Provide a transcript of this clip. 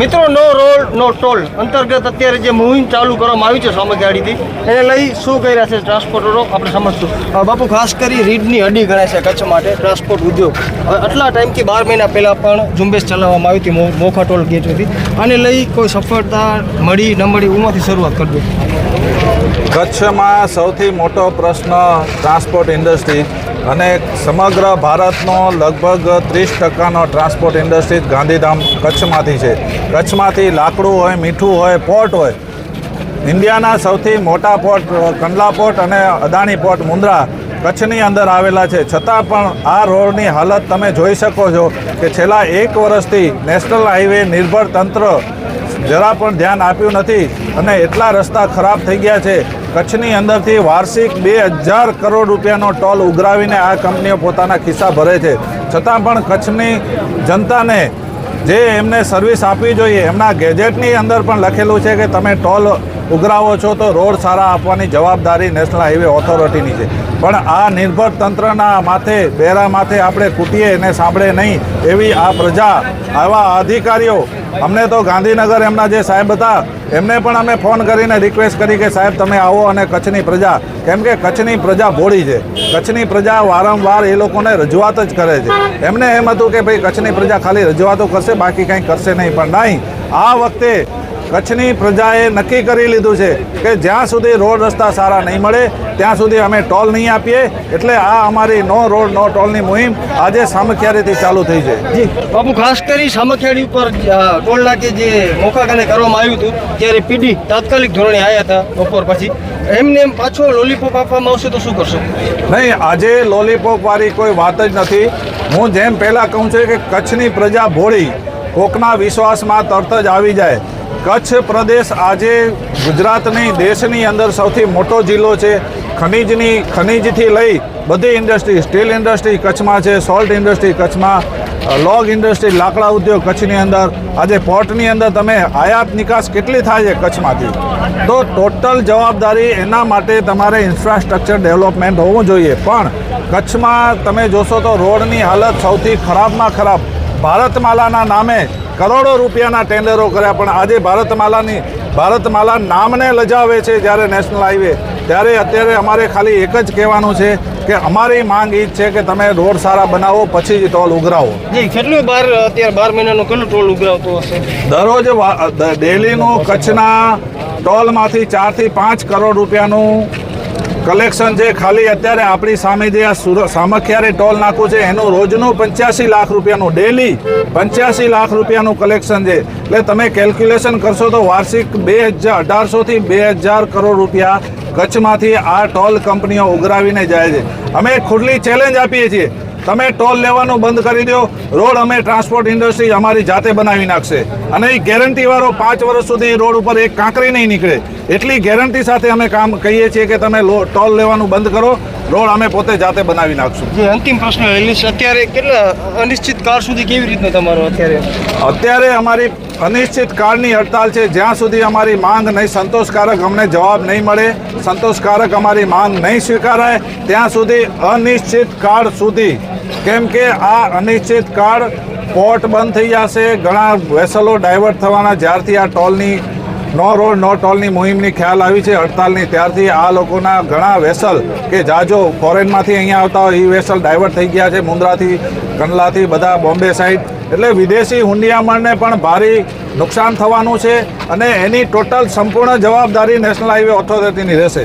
મિત્રો નો રોલ નો ટોલ અંતર્ગત અત્યારે જે મુહિમ ચાલુ કરવામાં આવી છે સામગ્રીથી એને લઈ શું કર્યા છે ટ્રાન્સપોર્ટરો આપણે સમજશું. બાપુ, ખાસ કરી રીડની હડી ગણાય છે કચ્છ માટે ટ્રાન્સપોર્ટ ઉદ્યોગ. આટલા ટાઈમથી બાર મહિના પહેલાં પણ ઝુંબેશ ચલાવવામાં આવી હતી મોખા ટોલ ગેટ હતી આને લઈ કોઈ સફળતા મળી, ન મળી, ઉમાંથી શરૂઆત કરજો. કચ્છમાં સૌથી મોટો પ્રશ્ન ટ્રાન્સપોર્ટ ઇન્ડસ્ટ્રી અને સમગ્ર ભારતનો લગભગ ત્રીસ ટકાનો ટ્રાન્સપોર્ટ ઇન્ડસ્ટ્રી ગાંધીધામ કચ્છમાંથી છે. કચ્છમાંથી લાકડું હોય, મીઠું હોય પોર્ટ હોય. ઇન્ડિયાના સૌથી મોટા પોર્ટ કંડલા પોર્ટ અને અદાણી પોર્ટ મુન્દ્રા કચ્છની અંદર આવેલા છે. છતાં પણ આ રોડની હાલત તમે જોઈ શકો છો કે છેલ્લા એક વર્ષથી નેશનલ હાઈવે નિર્ભર તંત્ર જરા પણ ધ્યાન આપ્યું નથી અને એટલા રસ્તા ખરાબ થઈ ગયા છે. કચ્છની અંદરથી વાર્ષિક બે હજાર કરોડ રૂપિયાનો ટોલ ઉઘરાવીને આ કંપનીઓ પોતાના ખિસ્સા ભરે છે. છતાં પણ કચ્છની જનતાને જે એમને સર્વિસ આપવી જોઈએ, એમના ગેજેટની અંદર પણ લખેલું છે કે તમે ટોલ ઉઘરાવો છો તો રોડ સારા આપવાની જવાબદારી નેશનલ હાઈવે ઓથોરિટીની છે. પણ આ નિર્ભર તંત્રના માથે, બેરા માથે આપણે કૂટીએ એને સાંભળે નહીં એવી આ પ્રજા, આવા અધિકારીઓ અમને તો ગાંધીનગર એમના જે સાહેબ હતા, એમને પણ અમે ફોન કરીને રિક્વેસ્ટ કરી કે સાહેબ તમે આવો અને કચ્છની પ્રજા, કેમ કે કચ્છની પ્રજા ભોળી છે. કચ્છની પ્રજા વારંવાર એ લોકોને રજૂઆત જ કરે છે. એમને એમ હતું કે ભાઈ કચ્છની પ્રજા ખાલી રજૂઆતો કરશે, બાકી કંઈ કરશે નહીં. પણ નહીં, આ વખતે કચ્છની પ્રજાએ નક્કી કરી લીધું છે કે જ્યાં સુધી રોડ રસ્તા સારા નહીં મળે ત્યાં સુધી અમે ટોલ નહીં આપીએ. એટલે આ અમારી નો રોડ નો ટોલની મુહિમ આજે સામખિયારીથી ચાલુ થઈ છે. બાબુ ખાસ કરી સામખિયારી ઉપર ટોલ નાકે જે મોકાગાને કરવામાં આવ્યું હતું ત્યારે પીડી તાત્કાલિક ધોરણે આવ્યા હતા બપોર પછી. એમને એમ પાછો લોલીપોપ આપવામાં આવશે તો શું કરશો? નહીં આજે લોલીપોપ વાળી કોઈ વાત જ નથી. હું જેમ પહેલાં કહું છું કે કચ્છની પ્રજા ભોળી કોકના વિશ્વાસમાં તરત જ આવી જાય. કચ્છ પ્રદેશ આજે ગુજરાતની દેશની અંદર સૌથી મોટો જિલ્લો છે. ખનીજની, ખનીજથી લઈ બધી ઇન્ડસ્ટ્રી સ્ટીલ ઇન્ડસ્ટ્રી કચ્છમાં છે સોલ્ટ ઇન્ડસ્ટ્રી કચ્છમાં લોગ ઇન્ડસ્ટ્રી લાકડા ઉદ્યોગ કચ્છની અંદર. આજે પોર્ટની અંદર તમે આયાત નિકાસ કેટલી થાય છે કચ્છમાંથી? તો ટોટલ જવાબદારી એના માટે તમારે ઇન્ફ્રાસ્ટ્રક્ચર ડેવલપમેન્ટ હોવું જોઈએ. પણ કચ્છમાં તમે જોશો તો રોડની હાલત સૌથી ખરાબમાં ખરાબ. ભારતમાલાના નામે કરોડો રૂપિયાના ટેન્ડરો કર્યા પણ આજે ભારતમાલાની ભારતમાલા નામને લજાવે છે જ્યારે નેશનલ હાઈવે. ત્યારે અત્યારે અમારે ખાલી એક જ કહેવાનું છે કે અમારી માંગ એ જ છે કે તમે રોડ સારા બનાવો પછી જ ટોલ ઉઘરાવો. જી કેટલું બાર અત્યારે બાર મહિનાનું કેટલું ટોલ ઉઘરાવતો હશે? દરરોજ ડેલીનું કચ્છના ટોલમાંથી ચારથી પાંચ કરોડ રૂપિયાનું કલેક્શન છે ખાલી અત્યારે આપણી સામે જે આ સામખિયારે ટોલ નાખું છે, એનું રોજનું પંચ્યાસી લાખ રૂપિયાનું ડેલી પંચ્યાસી લાખ રૂપિયાનું કલેક્શન છે. એટલે તમે કેલ્ક્યુલેશન કરશો તો વાર્ષિક બે હજાર અઢારસોથી બે હજાર કરોડ રૂપિયા કચ્છમાંથી આ ટોલ કંપનીઓ ઉઘરાવીને જાય છે. અમે ખુલ્લી ચેલેન્જ આપીએ છીએ. તમે ટોલ લેવાનું બંધ કરી દો. રોડ અમે ટ્રાન્સપોર્ટ ઇન્ડસ્ટ્રી અમારી જાતે બનાવી નાખશે. અને એ ગેરંટી વાળો પાંચ વર્ષ સુધી રોડ ઉપર એક કાંકરી નહીં નીકળે. એટલી ગેરંટી સાથે અમે કામ કહીએ છીએ કે તમે ટોલ લેવાનું બંધ કરો. રોડ અમે પોતે જાતે બનાવી નાખશું. જે અંતિમ પ્રશ્ન એલિસ અત્યારે કેટલા અનિશ્ચિત કાળ સુધી કેવી રીતનો તમારો અત્યારે? અત્યારે અમારી અનિશ્ચિત કાળની હડતાલ છે. જ્યાં સુધી અમારી માંગ નહીં સંતોષકારક અમને જવાબ નહીં મળે સંતોષકારક અમારી માંગ નહીં સ્વીકારાય ત્યાં સુધી અનિશ્ચિત કાળ સુધી. કેમ કે આ અનિશ્ચિત કાળ પોર્ટ બંધ થઈ જશે ઘણા વેસલો ડાયવર્ટ થવાના જ્યારથી આ ટોલની નો રોડ, નો ટોલની મુહિમની ખ્યાલ આવી છે હડતાલની. ત્યારથી આ લોકોના ઘણા વેસલ કે જાજો ફોરેનમાંથી અહીંયા આવતા હોય, એ વેસલ ડાયવર્ટ થઈ ગયા છે. મુન્દ્રાથી, કંડલાથી, બધા બોમ્બે સાઈડ. એટલે વિદેશી હુંડિયામણને પણ ભારે નુકસાન થવાનું છે અને એની ટોટલ સંપૂર્ણ જવાબદારી નેશનલ હાઈવે ઓથોરિટીની રહેશે.